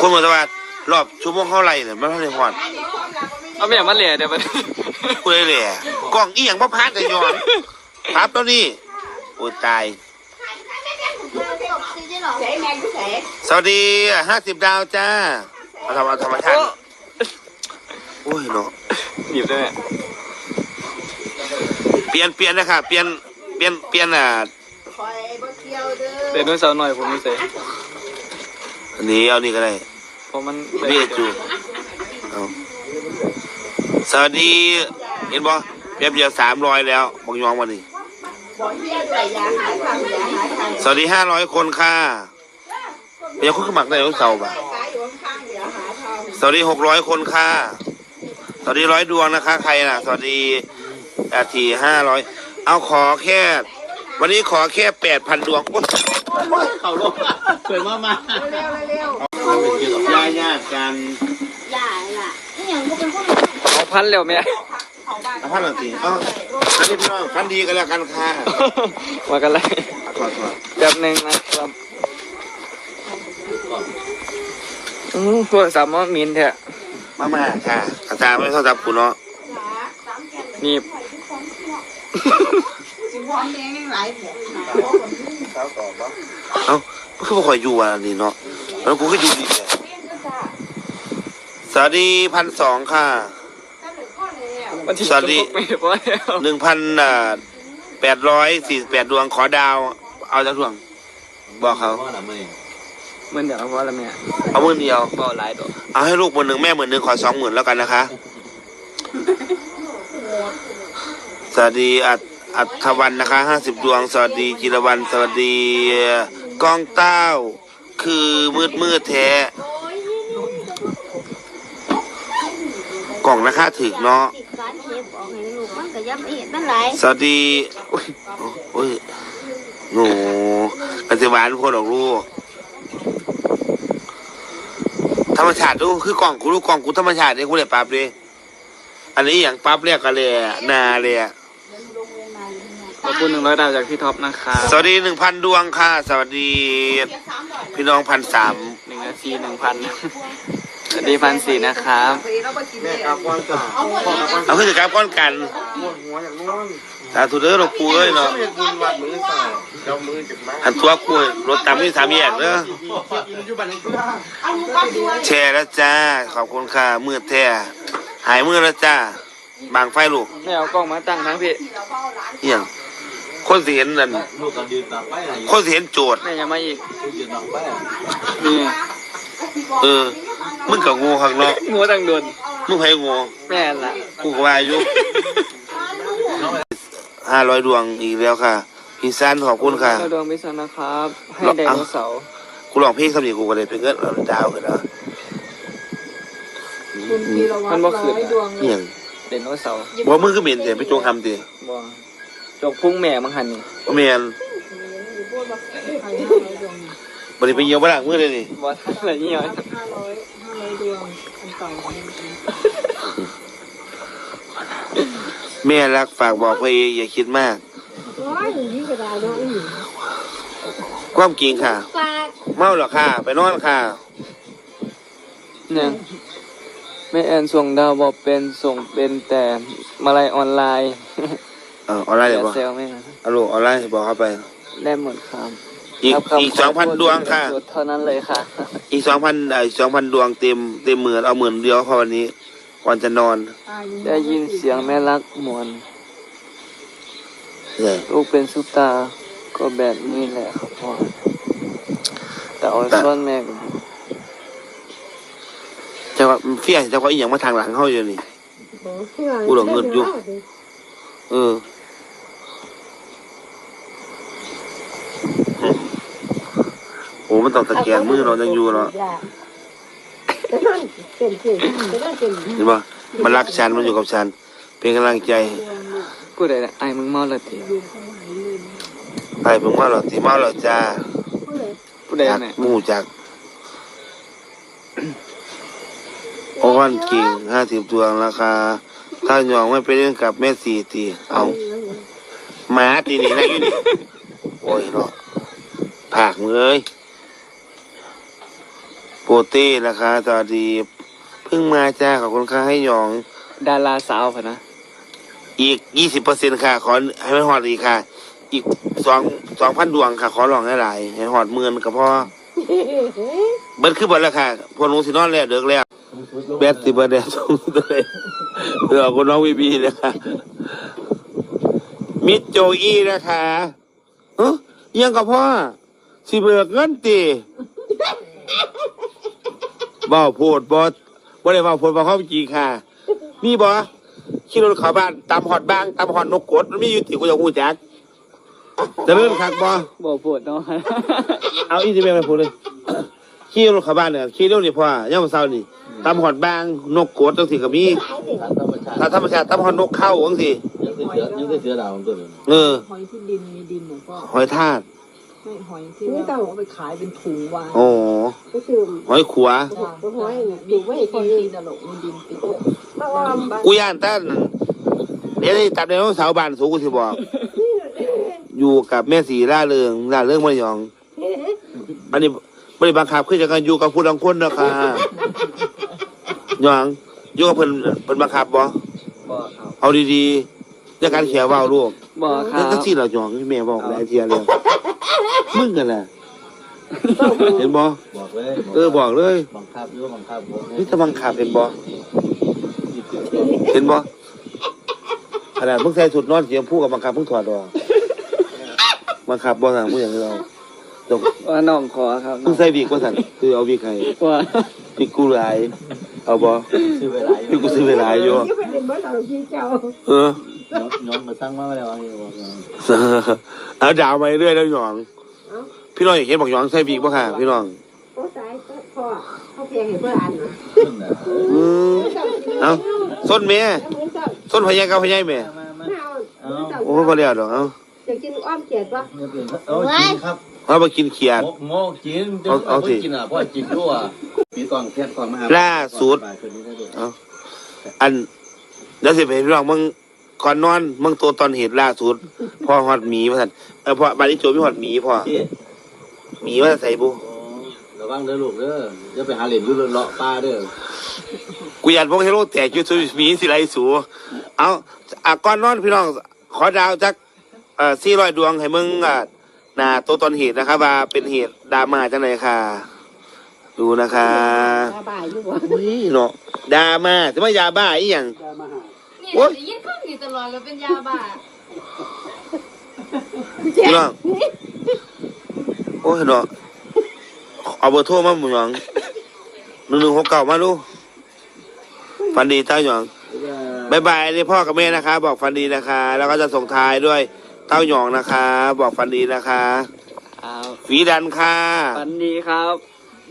คนเมืองตะวันรอบชั่วโมงเท่าไหร่เนี่ยมันเท่าไหร่หอดเอาแม่มาเหล่เดี๋ยวมันกูเลยแหละกล้องอีหยังพ่อพานแต่ย้อนครับตัวนี้โอ้ยตายสวัสดีห้าสิบดาวจ้าเอาทำเอาธรรมชาติโอ้ยเนาะหยิบได้ไหมเปลี่ยนเปลี่ยนนะครับเปลี่ยนเปลี่ยนเปลี่ยนอะเดี๋ยวนู้นสาวหน่อยผมไม่ใส่ อันนี้เอานี่ก็ได้เพราะมันเรียกจูเอาสวัสดี เห็นบ่แป๊บเดียวสามร้อยแล้วบอกยองวันนี้สวัสดีห้าร้อยคนค่ะเดี๋ยวคุณขมักได้รู้เสาร์ป่ะสวัสดีหกร้อยคนค่ะ สวัสดีร้อยดวงนะคะ ใครน่ะ สวัสดีอาทีห้าร้อย เอาขอแค่ วันนี้ขอแค่แปดพันดวงโอ๊ย เขาลงเปิดมามาญาติญาติกันเอาพันแล้วแม่เอาพันหนึ่งสิเอ้าอันนี้พี่น้องพันดีกันแล้วกันค่ะมากันเลยขอโทษแบบหนึ่งนะครับอืมโทรศัพท์มันมินแท้มามาค่ะอาจารย์ไม่เท่ากับคุณเนาะนี่ เอ้ามันคือบ่ค่อยอยู่วันนี้เนาะแล้วกูก็อยู่ดีแหละสวัสดีพันสองค่ะ วันที่สวัสดี16ไม่พอแล้วหนึ่งพันอ่าแปดร้อยสี่แปดดวงขอดาว เอาจากดวง บอกเขาพ่อหนามือเหมันเดี๋ยวเอาพอแล้วแม่เอาหมื่นเดียว บ่หลายดอกเอาให้ลูกหมื่นหนึ่งแม่หมื่นหนึ่งขอสองหมื่นแล้วกันนะคะ สวัสดีอัต อัธวันนะคะห้าสิบดวง สวัสดีจิรวันสวัสดีกองเต้า คือมืดมืดแท้กล่องราคาถึกเนาะติดการเทปออกให้ลูกมันก็ยับไม่เห็นมันไหลายสวัสดีโอ้ยโอ้ยโง่ปฏิบัติคนของลูกธรรมชาติดูคือกล่องกูรู้กล่องกูธรรมชาติเนี่ยกูเลยปรับเลยอันนี้อย่างปรับเรียกกันเลยอะนาเลยอะ ขอบคุณหนึ่งร้อยดาวจากพี่ท็อปนะครับสวัสดีหนึ่งพันดวงค่ะ สวัสดีพี่น้องพันสามหนึ่งนาทีหนึ่งพันสวัสดีพันสี่นะครับเอาขึ้นจากกราฟก้อนกันสาธุเด้อหลวงปู่เอ้ยเนาะหันตัวคุยรถตามที่สามแยกเด้อแชร์แล้วจ้า ขอบคุณค่ะมืดแท้หายมืดแล้วจ้า บางไฟลูกแม่เอากล้องมาตั้งทั้งพี่เอี่ยง คนสิเห็นนั่นลูกกันยืนตักไปอะไรคนสิเห็นโจทย์แม่ยังมาอีกยืนตักไปนี่เออ มึงกับงูข้างนอกงัวตั้งโดนมึงไผงูแม่ละกูก็ว่าอยู่ห้าร้อยดวงอีกแล้วค่ะ พี่ซันขอบคุณค่ะเราดวงพิศนะครับ ให้ไดโนเสาร์กูลองเพลงสำเนียงกูก็เลยเป็นเงินเอาดาวขึ้นแล้วมันบ่ขึ้นเอี่ยงไดโนเสาร์บ่มึงก็เหม็นเสียไปจงคำติบ่ จกพุ่งแม่มังหันนี่บ่แม่นบ่ได้ไปเยี่ยวบ่ล่างมือเลยนี่บ่ทันอะไรเงี้ยแม่รักฝากบอกไปอย่าคิดมากความจริงค่ะ ฝากเมาหรอค่ะ ไปนอนค่ะ เนี่ยแม่แอนส่งดาวบอกเป็นส่งเป็นแต่มาลัยออนไลน์ เออออนไลน์อเดี๋ยย่าวบอกเซลไม่นะเอาลูกออนไลน์บอกเข้าไป ได้หมดครับอีกครับครับอีกสองพันดวงค่ะสุดเท่านั้นเลยค่ะ อีกสองพันเอ่อสองพันดวงเต็มเต็มหมื่นเอาหมื่นเดียวพอวันนี้ก่อนจะนอนได้ยินเสียงแม่รักหมวนเนี่ยลูกเป็นซุปตาร์ก็แบบนี้แหละครับพ่อแต่เอาซ่อนแม่กับจะว่าเฟี้ยจะว่าอีหยังมาทางหลังเขาอยู่นี่กูหลงเงินอยู่เออ อ้มันต้องตะแกรงมือเราะจังอยู่เนาะเห็นปะมันรักฉันมันอยู่กับฉัน เป็นกำลังใจกูได้ละไอ้มึงเมาและทีไปเพิ่งว่าเราตีเมาเราจ้ากูได้จากแม่หมู่จากโอ้อนกิ่งห้าสิบดวงราคา ถ้าหยองไม่ไปเล่นกับแม่สี่ตีเอาหมาตีนี่นะอยู่นี่โอ้ยเนาะผากมือเอ้ย เต้นะคะสวัสดีเพิ่งมาจ้าขอบคุณค่ะให้หยอง ดาราสาวพะนะ อีกยี่สิบเปอร์เซ็นค่ะ ขอให้ไม่หอดอีกค่ะ อีกสองสองพันดวงค่ะ ขอลองให้หลายให้หอดเมือนกับพ่อเบิดขึ้นเบิดแล้วค่ะพวกหนูสินอนแล้วเด็กแล้วแบดสิเบิดแล้วสองเลยเดี๋ยวคุณน้องวีบีเลยค่ะมิดโจอี้นะคะเอ้อยังกับพ่อสิเบิกเงินตี บ่โพดบ่บ่ได้บ่าโพดบ่เข้าจริงค่ะ มีบ่ขี่รถเข้าบ้านตามหอดบ้างตามหอดนกกดมันมีอยู่ที่กูจะกูจักจะเริ่มคักบ่บอกปวดเนาะ เอาอีสิแม่ไปพูดเลยขี่รถเข้าบ้านเนี่ยขี่เร็วนี่พ่อย่ามมื้อเช้านี่ตามหอดบ้างนกกดจังซี่ก็มีทางธรรมชาติถ้าธรรมชาติตามหอดนกเข้าจังซี่ยังได้เสือยังได้เสือดาวของตัวนึงเออหอยที่ดินมีดินหลวงพ่อหอยทาก ไม่หอยที่เราเอาไปขายเป็นถุงวางโอ้ก็คือหอยขัวก็ห้อยเนี่ยมีดูไว้ไว้ที่ที่ดินตลกมีดินปิดบ้านบ้านบ้านกูย่านแต่เดี๋ยวนี้ตัดในเสาร์บ้านสูงกูสิบอก อยู่กับแม่สีล่าเริงล่าเริงมะยองอันนี้ไม่ได้บังคับคือจะกันอยู่กับผู้ลังคนนะคะยองอยู่กับเพิ่นเพิ่นบังคับบ่บอกครับเอาดีๆอย่าการเขียเว้าลูก บอกครันั่นบก็สิเรายองที่แม่บอกหลายเทียแล้วมึงกันน่ะเห็นบ่บอกเลยเออบอกเลยบังคับหรือว่าบังคับผมนี่ถ้าบังคับเห็นบ่เห็นบ่ขนาดมึงใส่สุดนอนสีชมพูกับบังคับมึงถอดออกบังคับบ่สั่งมึงอย่างเราตกว่าน้องขอครับมึงใส่วิกบ่สั่นคือเอาวิกให้ว่าวิกกูหลายเอาบ่ ซื้อเวลาวิกกูซื้อเวลาอยู่ที่เป็นบ้านเราที่เจ้า เออน้องมาสร้างมาแล้วบอกเอาดาวมาเรื่อยแล้วหยองพี่น้องอยากเห็นบอกหยองใส่วิกบ่ค่ะ พี่น้อง โอ้ตายพ่อเขาเพียงเห็นเพื่อนอ่านนะขึ้นนะอืมเอาส้นแม่แล้วมือเจ้าส้นพญากับพญาแม่มามาไม่เอามือเจ้าโอ้บ่แล้วดอกเอาจะกินอ้อมเกียดปะเนี่ยเป็นโอ้กินครับเอาไปกินเขียด โมโมกินกินอะพ่อกินด้วยปีกองแค่กองมาเอาอันเดี๋ยวสิไปให้พี่น้องมึง ก่อนนอนมึงตัวตอนเหตุล่าสุดพ่อฮอดหมีว่าซั่นเออพ่อบาดนี้โจมีฮอดหมีพ่อหมีว่าใส่บุระวังเด้อลูกเด้อจะไปหาเหรียญยุ่เลาะป้าเด้อกูอยากพวกเฮโร่แตกอยู่ซุหมีสิไรสูเอาอะก่อนนอนพี่น้องขอดาวจักเอ่อ400ดวงให้มึงอะหน้าตัวตอนเหตุนะครับ ว่าเป็นเหตุดราม่าจังไดค่ะ ดูนะคะตาบ่ายอยู่บ่อุ้ยเนาะดราม่าจะไม่ยาบ้าอีหยังนี่โอ๊ ยได้ยินข้างนี้ตลอดแล้วเป็นยาบ้าพี่น้องโอ้ยเนาะเอาเบอร์โทรมาหมุนหยองหนึ่งหนึ่งหกเก้ามาดูฟันดีเต้าหยองบายบายนี่พ่อกับแม่นะคะ บอกฟันดีนะคะ แล้วก็จะส่งท้ายด้วยเต้าหยองนะคะ บอกฟันดีนะคะ ครับ ฝีดันค่ะ ฝันดีครับ